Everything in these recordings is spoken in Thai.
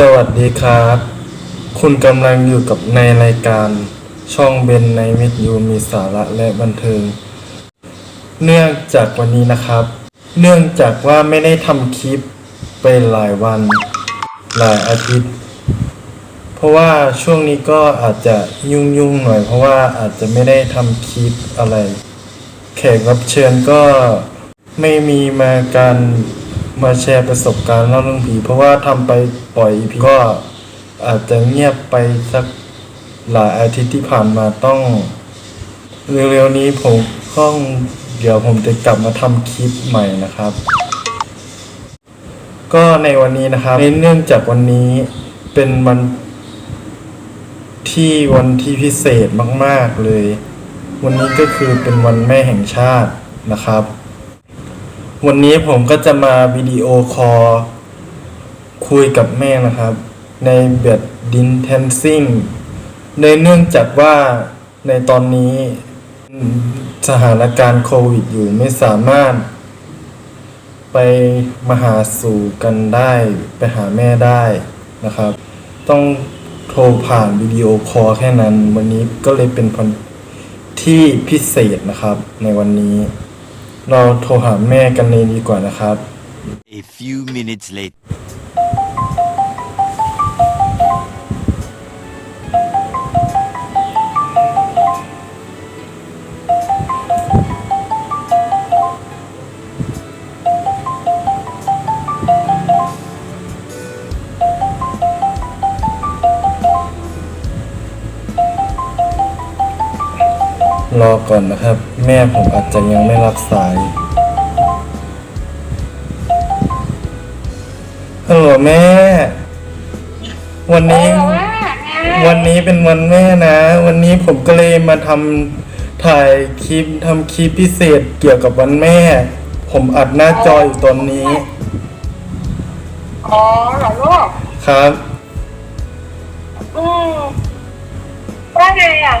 สวัสดีครับ คุณกำลังอยู่กับในรายการช่องเบนในวิทยูมีสาระและบันเทิง เนื่องจากวันนี้นะครับ เนื่องจากว่าไม่ได้ทำคลิปไปหลายวัน หลายอาทิตย์ เพราะว่าช่วงนี้ก็อาจจะยุ่งๆหน่อย เพราะว่าอาจจะไม่ได้ทำคลิปอะไร แขกรับเชิญก็ไม่มีมาการ มาแชร์ประสบการณ์เล่าเรื่องผี เพราะว่าทำไปปล่อย EP ก็อาจจะเงียบไปสักหลายอาทิตย์ที่ผ่านมาต้อง เร็วๆนี้ผมต้องเดี๋ยวผมจะกลับมาทำคลิปใหม่นะครับ ก็ในวันนี้นะครับเนื่องจากวันนี้เป็นวันที่วันที่พิเศษมาก ๆเลย วันนี้ก็คือเป็นวันแม่แห่งชาตินะครับ วันนี้ผมก็จะมาวิดีโอคอลคุยกับแม่นะครับ ในแบบดินเทนซิ่งในเนื่องจากว่าในตอนนี้สถานการณ์โควิดอยู่ไม่สามารถ ไปมาหาสู่กันได้ ไปหาแม่ได้นะครับ ต้องโทรผ่านวิดีโอคอลแค่นั้น วันนี้ก็เลยเป็นวันที่พิเศษนะครับในวันนี้ เราโทรหาแม่กันเลยดีกว่านะครับ A few minutes later. รอก่อนนะครับ แม่ผมอาจจะยังไม่รับสายฮัลโหลแม่ วันนี้ วันนี้เป็นวันแม่นะ วันนี้ผมก็เลยมาทำถ่ายคลิปทำคลิปพิเศษเกี่ยวกับวันแม่ ผมอัดหน้าจออยู่ตอนนี้ อ๋อเหรอลูกครับ อืมว่าไงอะ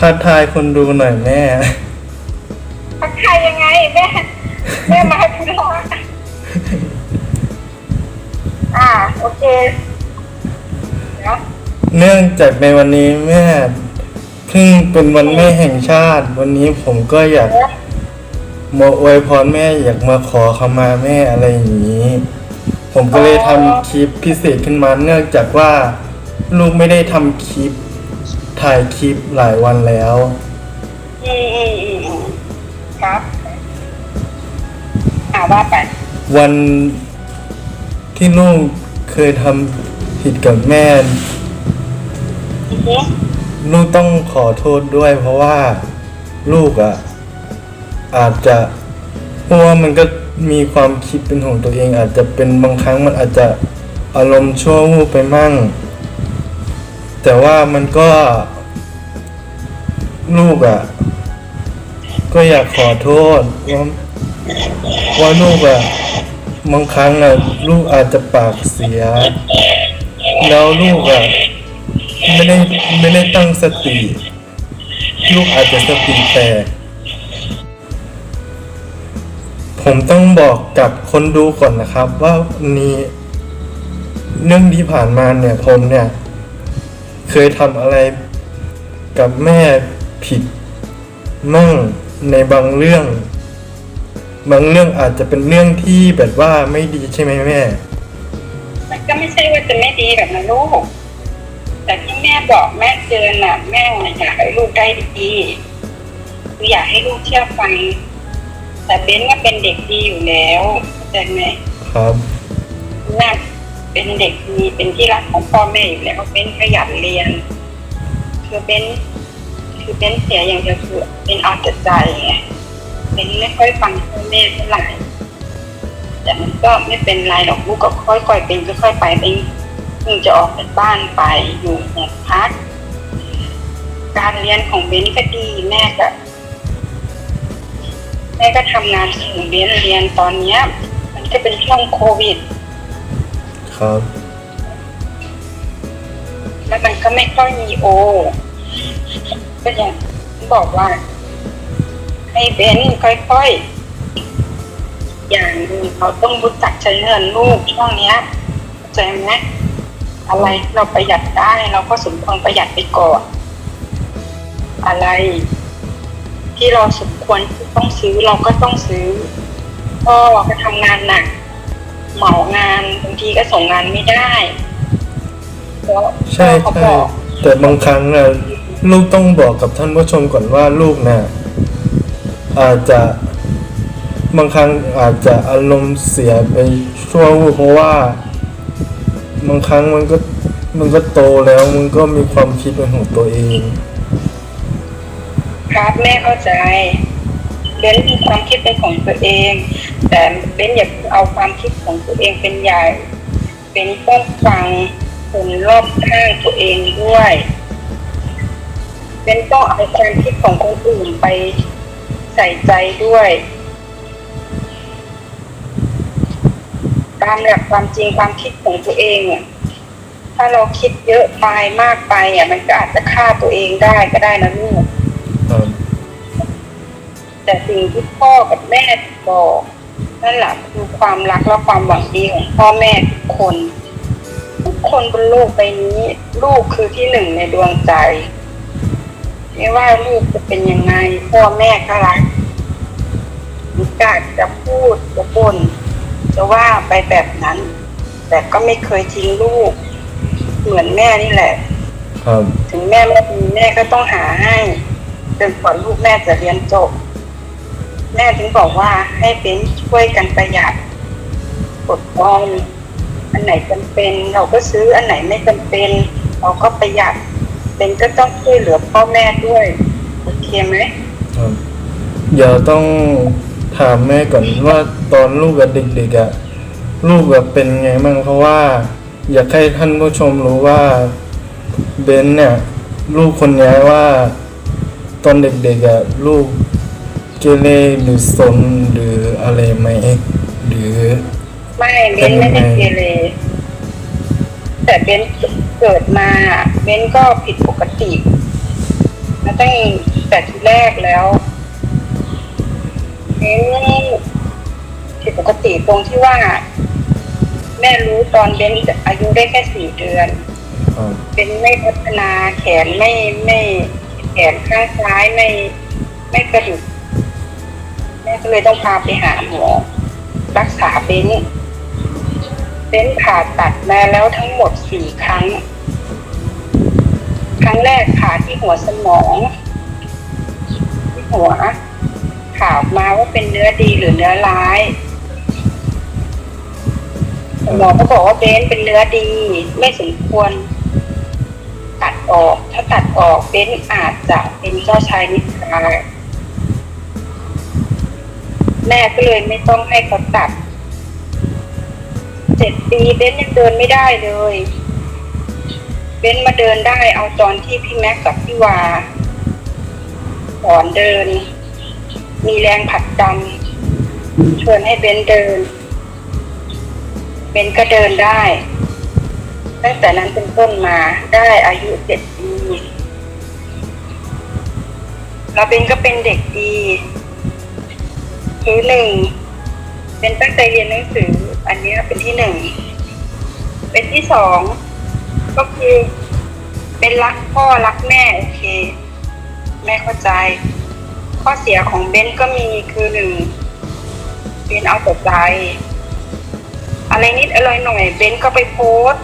ทักทายคนดูหน่อยแม่ ทักทายยังไงแม่แม่มาให้พี่รออ่าโอเคเดี๋ยวเนื่องจากในวันนี้แม่เพิ่งเป็นวันแม่แห่งชาติ วันนี้ผมก็อยากมาอวยพรแม่อยากมาขอขมาแม่อะไรอย่างนี้ ผมก็เลยทำคลิปพิเศษขึ้นมาเนื่องจากว่า ลูกไม่ได้ทำคลิป ถ่ายคลิปหลายวันแล้ว อืมอืมอืมอืมครับอ่าว่าไปวันที่ลูกเคยทำผิดกับแม่ อือฮึลูกต้องขอโทษด้วย เพราะว่าลูกอะอาจจะเพราะว่ามันก็มีความคิดเป็นของตัวเอง อาจจะเป็นบางครั้งมันอาจจะอารมณ์ชั่ววูบไปมั่ง แต่ว่ามันก็ ลูกอะ ก็อยากขอโทษว่าว่าลูกอะบางครั้งอะ ลูกอาจจะปากเสีย แล้วลูกอะไม่ได้ไม่ได้ตั้งสติ ลูกอาจจะสติแตกผมต้องบอกกับคนดูก่อนนะครับ ว่านี่เรื่องที่ผ่านมาเนี่ยผมเนี่ย เคยทำอะไรกับแม่ผิดมั่งในบางเรื่อง บางเรื่องอาจจะเป็นเรื่องที่แบบว่าไม่ดีใช่ไหมแม่ มันก็ไม่ใช่ว่าจะไม่ดีแบบนั้นลูก แต่ที่แม่บอกแม่เตือนน่ะ แม่อยากให้ลูกได้ดีคืออยากให้ลูกเชื่อฟัง แต่เบนก็เป็นเด็กดีอยู่แล้วเข้าใจไหมครับน่า เป็นเด็กดีเป็นที่รักของพ่อแม่อยู่แล้วเบนขยันเรียน คือเบนคือเบนเสียอย่างเดียวคือเบนเอาแต่ใจไงเบนไม่ค่อยฟังพ่อแม่เท่าไหร่แต่มันก็ไม่เป็นไรหรอกลูกก็ค่อยๆเป็นค่อยๆไปเบนเพิ่งจะออกจากบ้านไปอยู่หอพัก การเรียนของเบนก็ดีแม่ก็แม่ก็ทำงานของเบนเรียนตอนเนี้ย มันก็เป็นช่วงโควิด ครับ แล้วมันก็ไม่ค่อยมีโอ ก็อย่างที่บอกว่า ให้เบนค่อยๆ อย่างเขาต้องรู้จักใช้เงินลูกช่วงเนี้ยเข้าใจไหมอะไรเราประหยัดได้เราก็สมควรประหยัดไปก่อนอะไร ที่เราสมควรต้องซื้อเราก็ต้องซื้อพ่อก็ทำงานหนัก เหมางานบางทีก็ส่งงานไม่ได้เพราะใช่เขาใช่บอกแต่บางครั้งนะลูกต้องบอกกับท่านผู้ชมก่อนว่าลูกนะ่ะอาจจะบางครั้งอาจจะอารมณ์เสียไปชั่ววูบเพราะว่า บางครั้งมันก็มันก็โตแล้วมันก็มีความคิดเป็นของตัวเอง ครับแม่เข้าใจ เบนมีความคิดเป็นของตัวเอง แต่เบนอย่าเอาความคิดของตัวเองเป็นใหญ่เป็นต้องฟังคนรอบข้างตัวเองด้วยเบนต้องเอาความคิดของคนอื่นไปใส่ใจด้วย ตามหลักความจริงความคิดของตัวเองอะถ้าเราคิดเยอะไปมากไปอะมันก็อาจจะฆ่าตัวเองได้ก็ได้นะลูก แต่สิ่งที่พ่อกับแม่บอกนั่นแหละคือความรักและความหวังดีของพ่อแม่ทุกคน ทุกคนบนโลกใบนี้ ลูกคือที่หนึ่งในดวงใจ ไม่ว่าลูกจะเป็นยังไงพ่อแม่ก็รักมีกาจะพูดจะบ่นจะว่าไปแบบนั้น แต่ก็ไม่เคยทิ้งลูก เหมือนแม่นี่แหละครับถึงแม่ไม่มีแม่ก็ต้องหาให้จนกว่าลูกแม่จะเรียนจบ แม่ถึงบอกว่าให้เป็นช่วยกันประหยัดกดออมอันไหนจำเป็นเราก็ซื้ออันไหนไม่จำเป็น เราก็ประหยัด เป็นก็ต้องช่วยเหลือพ่อแม่ด้วยโอเคไหมเดี๋ยวต้องถามแม่ก่อนว่าตอนลูกกับเด็กๆอะ่ะลูกแบบเป็นไงบ้างเพราะว่า อยากให้ท่านผู้ชมรู้ว่าเบนเนี่ย ลูกคนนี้ว่า ตอนเด็กๆอะ่ะลูก เกเรหรือสนหรืออะไรไหมหรือไม่เบนไม่ได้เกเรแต่เบนเกิดมาเบนก็ผิดปกติมาตั้งแต่ทีแรกแล้วเบนผิดปกติตรงที่ว่า แม่รู้ตอนเบนอายุได้แค่สี่เดือนครับเป็นไม่พัฒนาแขนไม่ไม่แขนข้างซ้ายไม่ไม่กระดุกแม่ ก็เลยต้องพาไปหาหมอรักษาเบ้นเบ้นผ่าตัดมาแล้วทั้งหมดสี่ครั้ง ครั้งแรกผ่าที่หัวสมองที่หัวข่าวมาว่าเป็นเนื้อดีหรือเนื้อร้ายหมอก็บอกว่าเบนเป็นเนื้อดี ไม่สมควร ตัดออก ถ้าตัดออกเบนอาจจะเป็นเจ้าชายนิทรา แม่ก็เลยไม่ต้องให้เขาตัดเจ็ดปีเบ้นยังเดินไม่ได้เลย เบ้นมาเดินได้เอาตอนที่พี่แม็กกับพี่วาสอนเดิน มีแรงผลักดันชวนให้เบ้นเดิน เบ้นก็เดินได้ ตั้งแต่นั้นเป็นต้นมาได้อายุเจ็ดปี แล้วเบนก็เป็นเด็กดี คือหนึ่งเป็นตั้งใจเรียนหนังสือ อันนี้เป็นที่หนึ่ง เป็นที่สองก็คือ เป็นรักพ่อรักแม่โอเค แม่เข้าใจ ข้อเสียของเบนก็มีคือหนึ่งเบนเอาแต่ใจ อะไรนิดอะไรหน่อย เบนก็ไปโพส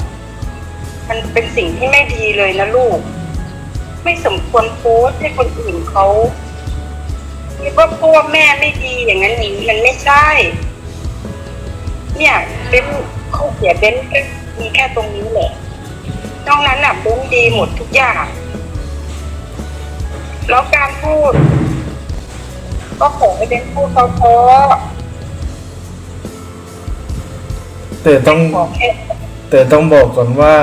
มันเป็นสิ่งที่ไม่ดีเลยนะลูก ไม่สมควรโพสให้คนอื่นเขา คิดว่าพ่อแม่ไม่ดีอย่างนั้นอย่างนี้มันไม่ใช่ เนี่ยเบนเขาเสียเบนก็มีแค่ตรงนี้แหละนอกนั้นน่ะเบนดีหมดทุกอย่าง แล้วการพูด ก็ขอให้เบนพูดเพราะแต่ต้องๆบอกแค่แต่ต้องบอกก่อนว่า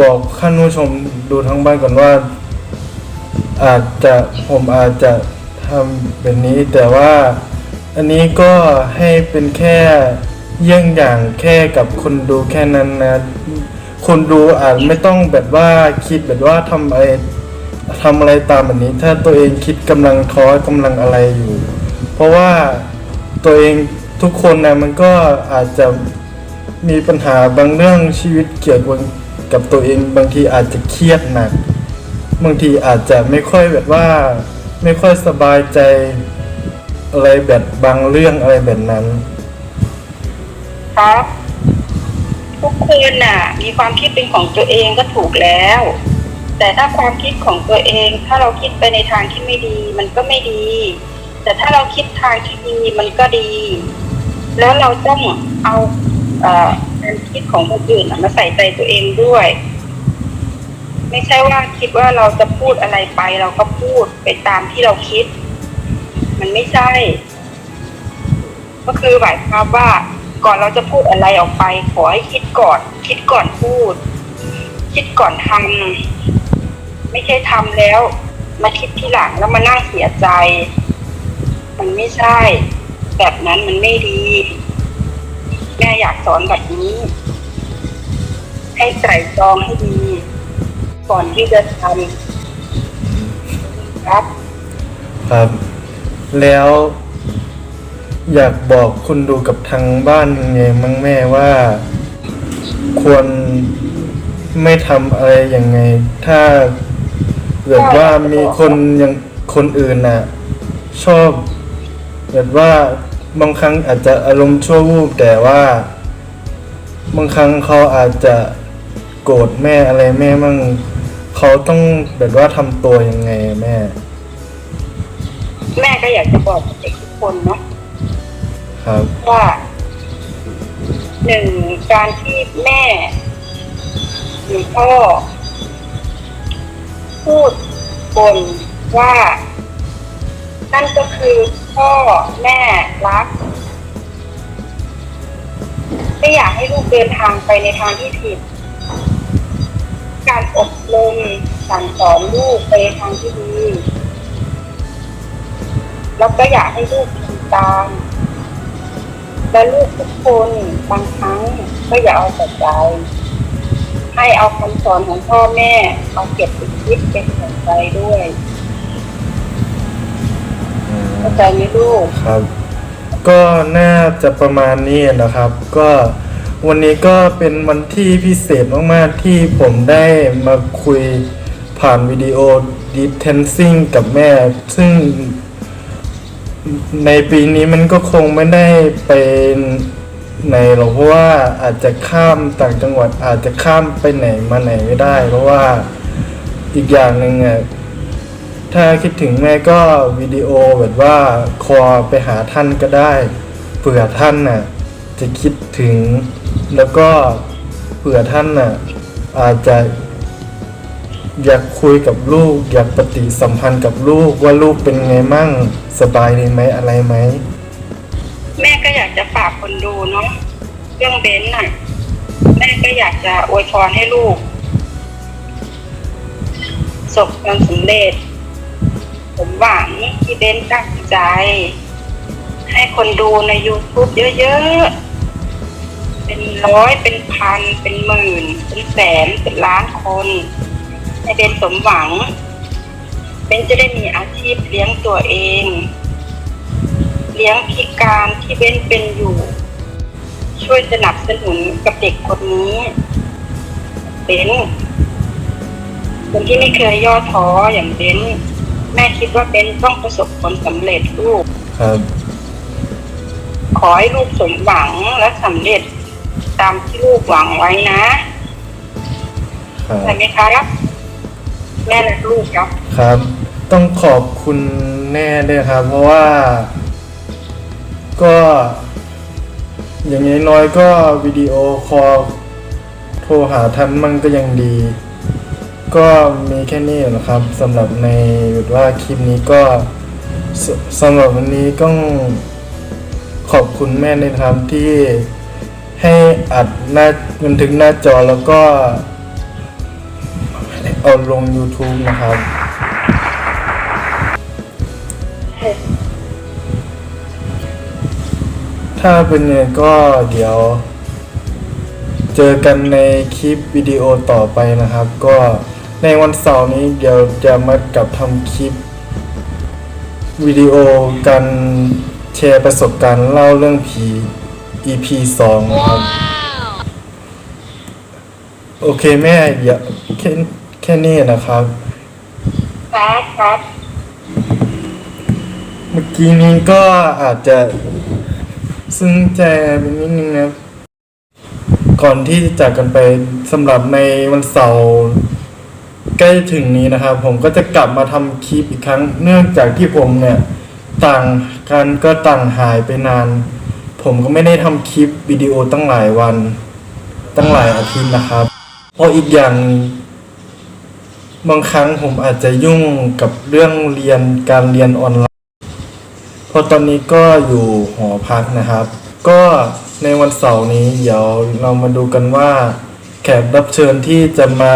บอกท่านผู้ชมดูทั้งบ้านก่อนว่า อาจจะผมอาจจะ ทำแบบนี้แต่ว่าอันนี้ก็ให้เป็นแค่เยี่ยงอย่างแค่กับคนดูแค่นั้นนะ คนดูอาจไม่ต้องแบบว่าคิดแบบว่าทำอะไรทำอะไรตามแบบนี้ ถ้าตัวเองคิดกำลังท้อกำลังอะไรอยู่ เพราะว่าตัวเองทุกคนนะมันก็อาจจะมีปัญหาบางเรื่องชีวิตเกี่ยวกับตัวเอง บางทีอาจจะเครียดหนัก บางทีอาจจะไม่ค่อยแบบว่า ไม่ค่อยสบายใจอะไรแบบบางเรื่องอะไรแบบนั้นครับทุกคนน่ะ มีความคิดเป็นของตัวเองก็ถูกแล้ว แต่ถ้าความคิดของตัวเอง ถ้าเราคิดไปในทางที่ไม่ดี มันก็ไม่ดี แต่ถ้าเราคิดทางที่ดีมันก็ดี แล้วเราต้องเอาการคิดของคนอื่นมาใส่ใจตัวเองด้วย ไม่ใช่ว่าคิดว่าเราจะพูดอะไรไป เราก็พูดไปตามที่เราคิด มันไม่ใช่ ก็คือหมายความว่าก่อนเราจะพูดอะไรออกไป ขอให้คิดก่อน คิดก่อนพูด คิดก่อนทำไม่ใช่ทำแล้ว มาคิดทีหลังแล้วมานั่งเสียใจ มันไม่ใช่ แบบนั้นมันไม่ดี แม่อยากสอนแบบนี้ ให้ไตร่ตรองให้ดี ก่อนที่จะทำครับ ครับ แล้วอยากบอกคุณดูกับทางบ้านยังไงมั้งแม่ว่า ควรไม่ทำอะไรยังไง ถ้าเกิดว่ามีคนยังคนอื่นน่ะ ชอบแบบว่าบางครั้งอาจจะอารมณ์ชั่ววูบแต่ว่า บางครั้งเขาอาจจะโกรธแม่อะไรแม่มั่ง เขาต้องแบบว่าทำตัวยังไงแม่ แม่ก็อยากจะบอกเด็กทุกคนเนาะครับ ว่าหนึ่งการที่แม่ หรือพ่อ พูดบนว่า นั่นก็คือพ่อแม่รัก ไม่อยากให้ลูกเดินทางไปในทางที่ผิด การอบรมสั่งสอนลูกไปในทางที่ดีแล้วก็อยากให้ลูกทำตามและลูกทุกคนบางครั้งก็อย่าเอาแต่ใจ ให้เอาคำสอนของพ่อแม่เอาเก็บไปคิดเป็นหัวใจด้วยเข้าใจไหมลูกครับ ก็น่าจะประมาณนี้นะครับ ก็ วันนี้ก็เป็นวันที่พิเศษมาก ๆ ที่ผมได้มาคุยผ่านวิดีโอ Detensing กับแม่ ซึ่งในปีนี้มันก็คงไม่ได้ไปไหนหรอกเพราะว่าอาจจะข้ามต่างจังหวัดอาจจะข้ามไปไหนมาไหนไม่ได้ เพราะว่าอีกอย่างหนึ่งอะถ้าคิดถึงแม่ก็วิดีโอแบบว่าคอไปหาท่านก็ได้เผื่อท่านน่ะจะคิดถึง แล้วก็เผื่อท่านน่ะอาจจะอยากคุยกับลูก อยากปฏิสัมพันธ์กับลูกว่าลูกเป็นไงมั่งสบายดีไหมอะไรไหม แม่ก็อยากจะฝากคนดูเนาะเรื่องเบนซ์น่ะ แม่ก็อยากจะอวยพรให้ลูกสบความสำเร็จ ผมหวังที่เบนซ์ตั้งใจ ให้คนดูใน YouTube เยอะๆ เป็นร้อยเป็นพัน เป็นหมื่น เป็นแสนเป็นล้านคนให้เบนสมหวังเบนจะได้มีอาชีพเลี้ยงตัวเอง เลี้ยงพิการที่เบ้นเป็นอยู่ ช่วยสนับสนุนกับเด็กคนนี้เบ้นคนที่ไม่เคยย่อท้ออย่างเบ้นแม่คิดว่าเบ้นต้องประสบผลสำเร็จลูกครับขอให้ลูกสมหวังและสำเร็จ ตามที่ลูกหวังไว้นะครับใช่ไหมครับแม่และลูกครับ ครับ ต้องขอบคุณแน่ด้วยครับ เพราะว่า ก็ อย่างน้อยๆก็วิดีโอคอลโทรหาท่านมันก็ยังดี ก็มีแค่นี้นะครับสำหรับในแบบว่าคลิปนี้ก็สสำหรับวันนี้ก็ขอบคุณแม่ในทำที่ ให้อัดหน้าบันทึกหน้าจอแล้วก็ เอาลง YouTube นะครับ ถ้าเป็นไงก็เดี๋ยว เจอกันในคลิปวิดีโอต่อไปนะครับ ก็ในวันเสาร์นี้เดี๋ยวจะมากับทำคลิปวิดีโอการแชร์ประสบการณ์เล่าเรื่องผี EP 2นะครับโอเคแม่อย่าแค่แค่นี้นะครับ ครับครับเมื่อกี้นี้ก็อาจจะซึ้งใจไปนิดนึงนะครับก่อนที่จะจากกันไปสำหรับในวันเสาร์ใกล้ถึงนี้นะครับ ผมก็จะกลับมาทำคลิปอีกครั้ง เนื่องจากที่ผมเนี่ย ต่างกันก็ต่างหายไปนาน ผมก็ไม่ได้ทำคลิปวิดีโอตั้งหลายวัน ตั้งหลายอาทิตย์นะครับ เพราะอีกอย่าง บางครั้งผมอาจจะยุ่งกับเรื่องเรียนการเรียนออนไลน์เพราะตอนนี้ก็อยู่หอพักนะครับ ก็ในวันเสาร์นี้เดี๋ยวเรามาดูกันว่า แขกรับเชิญที่จะมา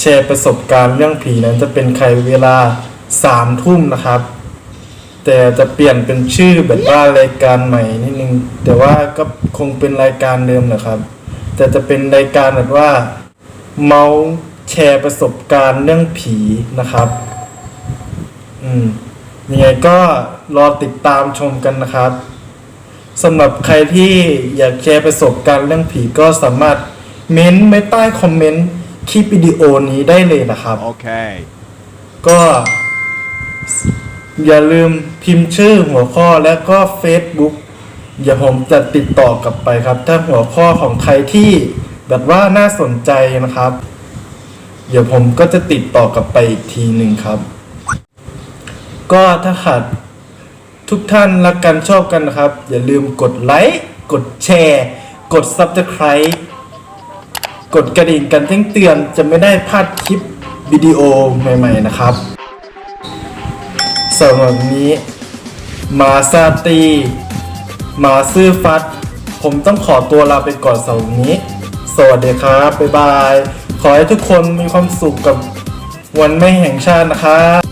แชร์ประสบการณ์เรื่องผีนั้นจะเป็นใครเวลาสามทุ่มนะครับ แต่จะเปลี่ยนเป็นชื่อแบบว่ารายการใหม่นิดนึง แต่ว่าก็คงเป็นรายการเดิมนะครับ แต่จะเป็นรายการแบบว่า เมาส์แชร์ประสบการณ์เรื่องผีนะครับ อืมยังไงก็รอติดตามชมกันนะครับสำหรับใครที่อยากแชร์ประสบการณ์เรื่องผีก็สามารถเม้นต์ไว้ใต้คอมเมนต์คลิปวิดีโอนี้ได้เลยนะครับ Okay. ก็อย่าลืม พิมพ์ชื่อหัวข้อและก็ Facebook อย่าผมจะติดต่อกลับไปครับ ถ้าหัวข้อของใครที่แบบว่าน่าสนใจนะครับ เดี๋ยวผมก็จะติดต่อกลับไปอีกทีหนึ่งครับ ก็ถ้าขาดทุกท่านรักกันชอบกันนะครับ อย่าลืมกดไลค์กดแชร์ กด Subscribe กดกระดิ่งกันแจ้งเตือนจะไม่ได้พลาดคลิปวิดีโอใหม่ ๆ นะครับสำหรับวันนี้ มาซาตี มาซื่อฟัด ผมต้องขอตัวลาไปก่อนเสาร์นนี้ สวัสดีครับ บ๊ายบาย ขอให้ทุกคนมีความสุขกับวันแม่แห่งชาตินะครับ